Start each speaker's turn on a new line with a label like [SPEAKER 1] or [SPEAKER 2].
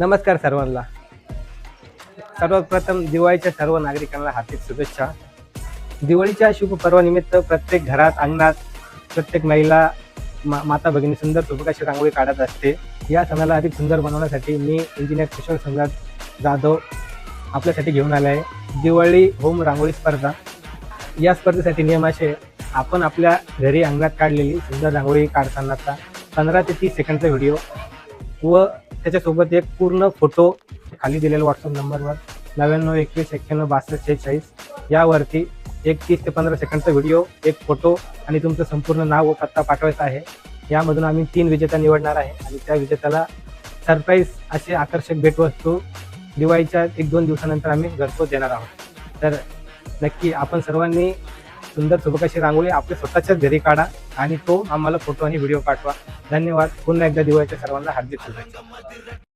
[SPEAKER 1] नमस्कार सर्वांना. सर्वात प्रथम दिवाळीच्या सर्व नागरिकांना हार्दिक शुभेच्छा. दिवाळीच्या शुभ पर्वानिमित्त प्रत्येक घरात अंगणात प्रत्येक महिला मा माता भगिनी सुंदर सुबकाशी रांगोळी काढत असते. या सणाला अधिक सुंदर बनवण्यासाठी मी इंजिनियर किशोर संघात जाधव आपल्यासाठी घेऊन आले आहे. दिवाळी होम रांगोळी स्पर्धा. या स्पर्धेसाठी नियम असे आपण आपल्या घरी अंगणात काढलेली सुंदर रांगोळी काढतानाचा पंधरा ते तीस सेकंडचा व्हिडिओ व त्याच्यासोबत एक पूर्ण फोटो खाली दिलेला व्हॉट्सअप नंबरवर नव्याण्णव एकवीस एक्क्याण्णव बासष्ट शेहेचाळीस. यावरती एक तीस ते पंधरा सेकंडचा व्हिडिओ एक फोटो आणि तुमचं संपूर्ण नाव व पत्ता पाठवायचा आहे. यामधून आम्ही तीन विजेता निवडणार आहे आणि त्या विजेत्याला सरप्राईज असे आकर्षक भेटवस्तू दिवाळीच्या एक दोन दिवसानंतर आम्ही घरपोच देणार आहोत. तर नक्की आपण सर्वांनी सुंदर सुबकाशी रांगोळी आपल्या स्वतःच्याच घरी काढा आणि तो आम्हाला फोटो आणि व्हिडिओ पाठवा. धन्यवाद. पुन्हा एकदा दिवाळीच्या सर्वांना हार्दिक शुभेच्छा.